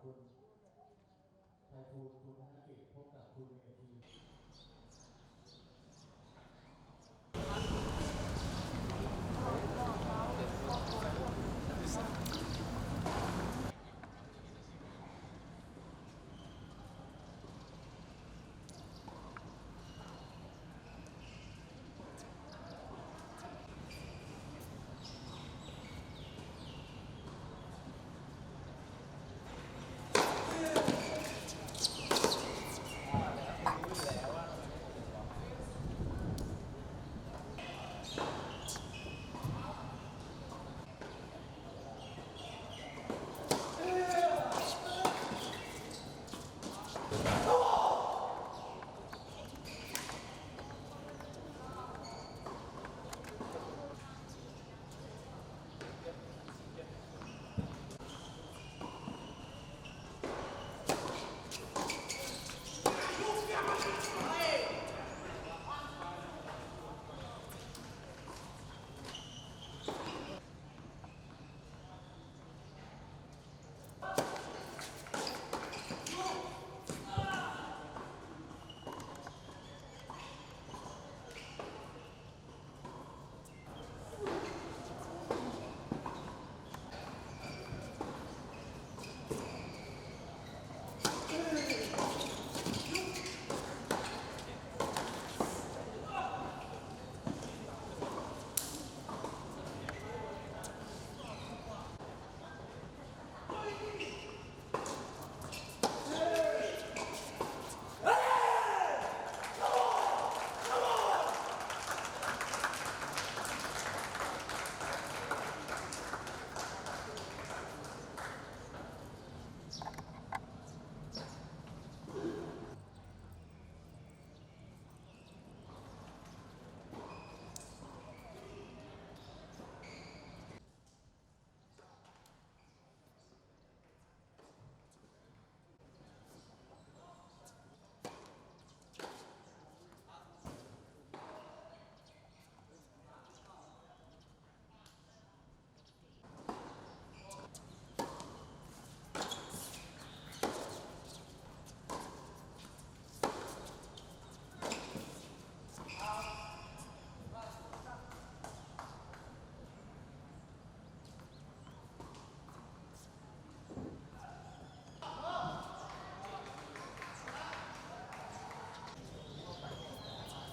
คุ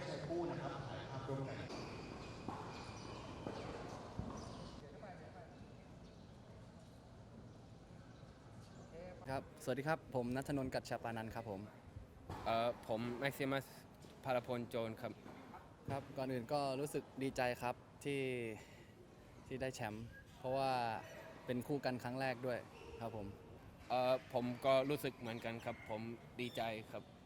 นักกีฬาประเภทชายคู่นะครับถ่ายภาพร่วมกันครับ สวัสดีครับ ผมนัทนนท์กัจฉปานันท์ครับผม เอ่อผมแม็กซิมัสพารพลโจนครับ ครับ ก่อนอื่นก็รู้สึกดีใจครับที่ที่ได้แชมป์ เพราะว่าเป็นคู่กันครั้งแรกด้วยครับผม เอ่อผมก็รู้สึกเหมือนกันครับ ผมดีใจครับ yes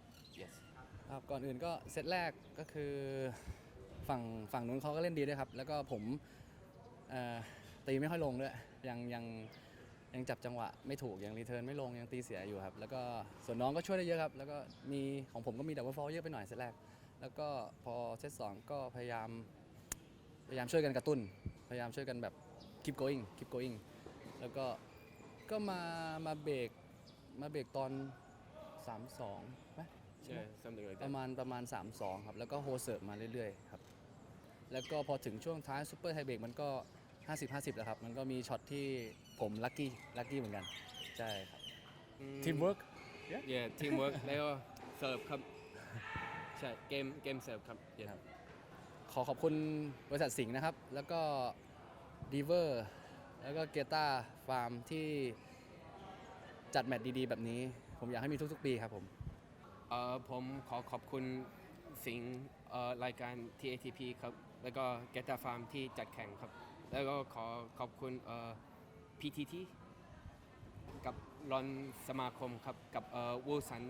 ครับก่อนอื่นก็เซตแรกก็คือฝั่งฝั่งนู้นเขาก็เล่นดีด้วยครับ แล้วก็ผมตีไม่ค่อยลงด้วยยังยังยังจับจังหวะไม่ถูกยังรีเทิร์นไม่ลงยังตีเสียอยู่ครับ แล้วก็ส่วนน้องก็ช่วยได้เยอะครับ แล้วก็มีของผมก็มีดับเบิลฟอลเยอะไปหน่อยเซตแรก แล้วก็พอเซตสองก็พยายามพยายามช่วยกันกระตุ้น พยายามช่วยกันแบบ keep going keep going แล้วก็ก็มามาเบรกมาเบรกตอน 3-2ไหม ใช่ something like ป that ระมาณประมาณ 3-2 ครับ แล้วก็โฮเสิร์ฟมาเรื่อยๆครับ แล้วก็พอถึงช่วงท้ายซูเปอร์ไทเบรกมันก็ 50-50 แล้วครับ มันก็มีช็อตที่ผมลัคกี้ลัคกี้เหมือนกัน ใช่ครับอืมทีมเวิร์ก yeah teamwork แล้วก็เสิร์ฟครับใช่เกมเกมเสิร์ฟครับ yeah ครับ ขอขอบคุณบริษัทสิงห์นะครับ แล้วก็ดีเวอร์แล้วก็เกตาฟาร์มที่จัดแมตช์ดีๆ แบบนี้ ผมอยากให้มีทุกๆ ปีครับผมเอ่อผมขอขอบคุณสิงห์เอ่อรายการ TATP ครับ แล้วก็เกตาฟาร์มที่จัดแข่งครับ แล้วก็ขอขอบคุณเอ่อ PTT กับรอนสมาคมครับ กับเอ่อวูสัน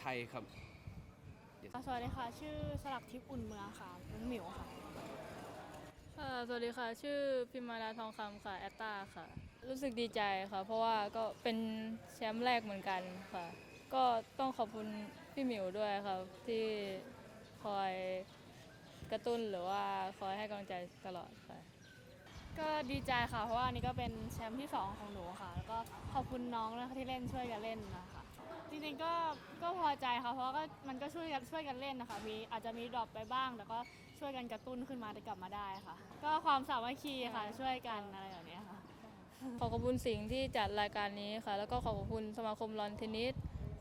ไทยครับสวัสดีค่ะ ชื่อสลักทิพย์อุ่นเมืองค่ะน้องหมิวค่ะ ค่ะสวัสดีค่ะ ชื่อพิมมาดาทองคำค่ะ แอตตาค่ะ รู้สึกดีใจค่ะ เพราะว่าก็เป็นแชมป์แรกเหมือนกันค่ะ ก็ต้องขอบคุณ พี่หมิวด้วยค่ะที่คอยกระตุ้นหรือว่าคอยให้กำลังใจตลอดค่ะ ก็ดีใจค่ะ เพราะว่าอันนี้ก็เป็นแชมป์ที่ 2 ของหนูค่ะ แล้วก็ขอบคุณน้องนะคะที่เล่นช่วยกันเล่นนะคะ จริงๆก็ก็พอใจค่ะ เพราะว่าก็มันก็ช่วยกันช่วยกันเล่นนะคะ มีอาจจะมีดรอปไปบ้าง แต่ก็ช่วยกันกระตุ้นขึ้นมาได้กลับมาได้ค่ะ ก็ความสามัคคีค่ะช่วยกันอะไรแบบเนี้ยค่ะ ขอขอบคุณสิ่งห์ที่จัดรายการนี้ค่ะ แล้วก็ขอขอบคุณสมาคมลอนเทนนิส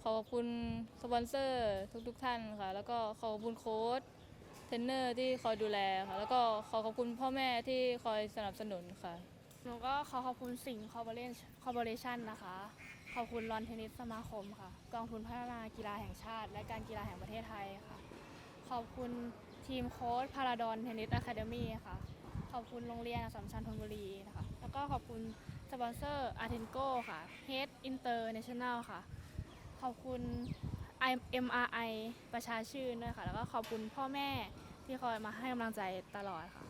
ขอขอบคุณสปอนเซอร์ทุกๆท่านค่ะ แล้วก็ขอขอบคุณโค้ชเทรนเนอร์ที่คอยดูแลค่ะ แล้วก็ขอขอบคุณพ่อแม่ที่คอยสนับสนุนค่ะ หนูก็ขอขอบคุณสิงห์คอร์ปอเรชั่นคอร์ปอเรชันนะคะ ขอบคุณรอนเทนนิสสมาคมค่ะ กองทุนพัฒนากีฬาแห่งชาติ และการกีฬาแห่งประเทศไทยค่ะ ขอบคุณทีมโค้ชพาราดอนเทนนิสอะคาเดมี่ค่ะ ขอบคุณโรงเรียนอัสสัมชัญธนบุรีนะคะ แล้วก็ขอบคุณสปอนเซอร์อาร์เทนโกค่ะ Head International ค่ะ ขอบคุณ MRI ประชาชื่นด้วยค่ะ แล้วก็ขอบคุณพ่อแม่ที่คอยมาให้กำลังใจตลอดค่ะ